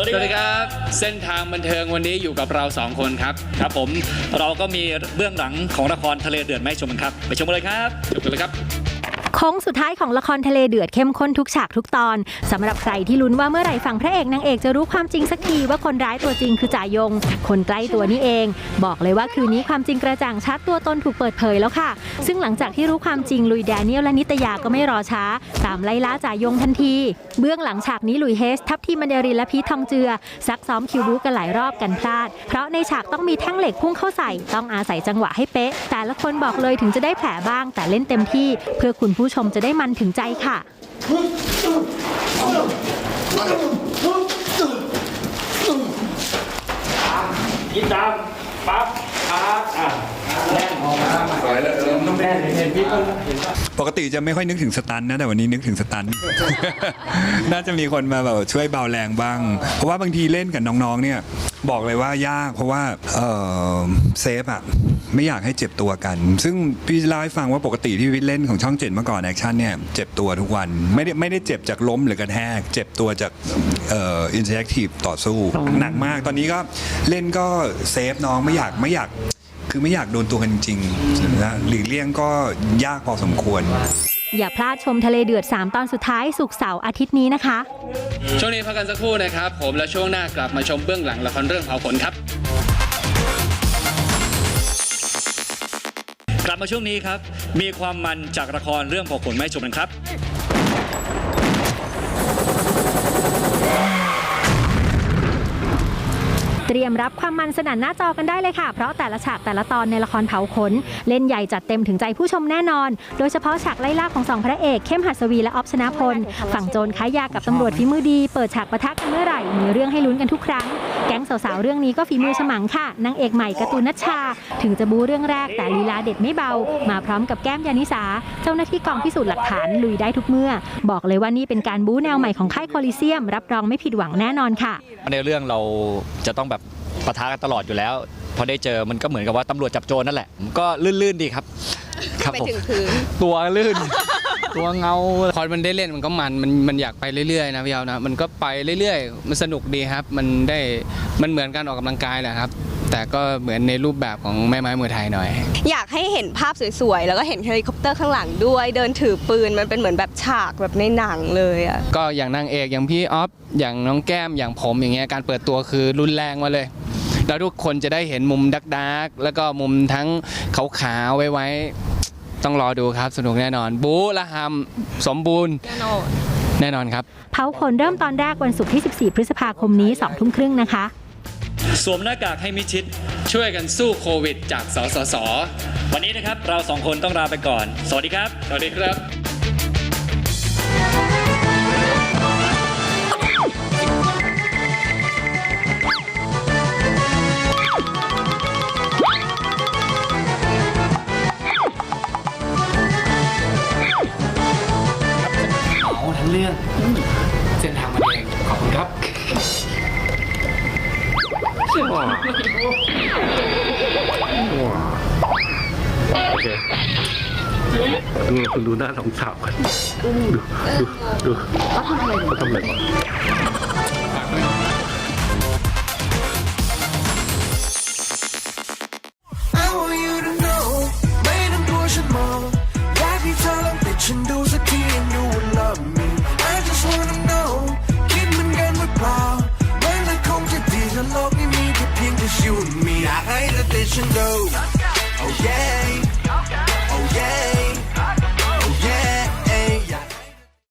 วัสดีครับ เส้นทางบันเทิงวันนี้อยู่กับเราสองคนครับ ครับผมเราก็มีเบื้องหลังของละครทะเลเดือดไม่ชมกันครับ ไปชมกันเลยครับจบกันเลยครับ โค้งสุดท้ายของละครทะเลเดือดเข้มข้นทุกฉากทุกตอนสำหรับใครที่ลุ้นว่าเมื่อไหร่ฝั่งพระเอกนางเอกจะรู้ความจริงสักทีว่าคนร้ายตัวจริงคือจ่ายง คนใกล้ตัวนี่เอง บอกเลยว่าคืนนี้ความจริงกระจ่างชัดตัวตนถูกเปิดเผยแล้วค่ะ ซึ่งหลังจากที่รู้ความจริงลุยแดเนียลและนิตยาก็ไม่รอช้า ตามไล่ล่าจ่ายงทันที เบื้องหลังฉากนี้ลุยเฮส ทับทีมมันเดรินและพีททองเจือซักซ้อมคิวบูกันหลายรอบกันพลาด เพราะในฉากต้องมีแท่งเหล็กพุ่งเข้าใส่ ต้องอาศัยจังหวะให้เป๊ะ แต่ละคนบอกเลยถึงจะได้แผลบ้างแต่เล่นเต็มที่ เพื่อคุณผู้ชมจะได้มันถึงใจค่ะยิ้มตามปั๊บครับอะแน่นออกมาต้องแน่นเห็นพี่ต้นปกติจะไม่ค่อยนึกถึงสตันนะแต่วันนี้นึกถึงสตัน น่าจะมีคนมาแบบช่วยเบาแรงบ้าง เพราะว่าบางทีเล่นกับน้องๆเนี่ยบอกเลยว่ายากเพราะว่าเออเซฟอะ ไม่อยากให้เจ็บตัวกัน ซึ่งพี่เล่าให้ฟังว่าปกติที่วิทย์เล่นของช่องเจ็ดเมื่อก่อนแอคชั่นเนี่ยเจ็บตัวทุกวันไม่ได้ไม่ได้เจ็บจากล้มหรือกระแทก เจ็บตัวจากเอ่ออินเทอร์แอคทีฟต่อสู้หนักมากตอนนี้ก็เล่นก็เซฟน้องไม่อยากไม่อยากคือไม่อยากโดนตัวกันจริงๆนะหลีกเลี่ยงก็ยากพอสมควร อย่าพลาดชมทะเลเดือด 3 ตอนสุดท้ายสุกร์เสาร์อาทิตย์นี้นะคะ ช่วงนี้พักกันสักครู่นะครับ ผมและช่วงหน้ากลับมาชมเบื้องหลังละครเรื่องเผาขนครับ มาช่วงนี้ครับ มีความมันจากละครเรื่องพอผลไม่ชมกันครับ เตรียมรับความมันสนั่นหน้าจอกันได้เลยค่ะ เพราะแต่ละฉากแต่ละตอนในละครเผาขน เล่นใหญ่จัดเต็มถึงใจผู้ชมแน่นอน โดยเฉพาะฉากไล่ล่าของสองพระเอกเข้มหัสวีและออฟชนะพล ฝั่งโจรค้ายากับตำรวจฝีมือดี เปิดฉากปะทะกันเมื่อไหร่ มีเรื่องให้ลุ้นกันทุกครั้ง แก๊งสาวๆเรื่องนี้ก็ฝีมือฉมังค่ะ นางเอกใหม่กร์ตูนนัชชา ถึงจะบู๊เรื่องแรกแต่ลีลาเด็ดไม่เบา มาพร้อมกับแก้มยานิสา เจ้าหน้าที่กองพิสูจน์หลักฐานลุยได้ทุกเมื่อ บอกเลยว่านี่เป็นการบู๊แนวใหม่ของค่ายโคลิเซียม รับรองไม่ผิดหวังแน่นอนค่ะ ในเรื่องเราจะต้องแบบ ปะทะกันตลอดอยู่แล้ว พอได้เจอมันก็เหมือนกับว่าตำรวจจับโจรนั่นแหละก็ลื่นๆดีครับ ครับไปผมถึงพื้นตัวลื่น ตัวเงาพอมันได้เล่นมันก็มันมันมันอยากไปเรื่อยๆนะพี่เอานะมันก็ไปเรื่อยๆ มันสนุกดีครับ มันได้มันเหมือนการออกกำลังกายแหละครับ แต่ก็เหมือนในรูปแบบของแม่ไม้มวยไทยหน่อย อยากให้เห็นภาพสวยๆ แล้วก็เห็นเฮลิคอปเตอร์ข้างหลังด้วย เดินถือปืนมันเป็นเหมือนแบบฉากแบบในหนังเลยอะก็อย่างนางเอกอย่างพี่ออฟอย่างน้องแก้มอย่างผมอย่างเงี้ยการเปิดตัวคือรุนแรงมาเลย แล้วทุกคนจะได้เห็นมุมดักดักๆแล้วก็มุมทั้งขาวๆไว้ไว้ๆต้องรอดูครับ สนุกแน่นอน บู๊ละหำสมบูรณ์แน่นอนแน่นอนครับ เผาขนเริ่มตอนแรกวันศุกร์ที่ 14 พฤษภาคมนี้2ทุ่มครึ่งนะคะ สวมหน้ากากให้มิดชิด ช่วยกันสู้โควิด จากสสส วันนี้นะครับเราสองคนต้องลาไปก่อน สวัสดีครับ สวัสดีครับ เอาทั้งเรื่องเส้นทางมันเองขอบคุณครับโอเคดูคุณดูหน้าสองสาวกันดูดูดูเขาทำอะไรเขาทำอะไร I pay the vision go. Okay. Oh, yeah.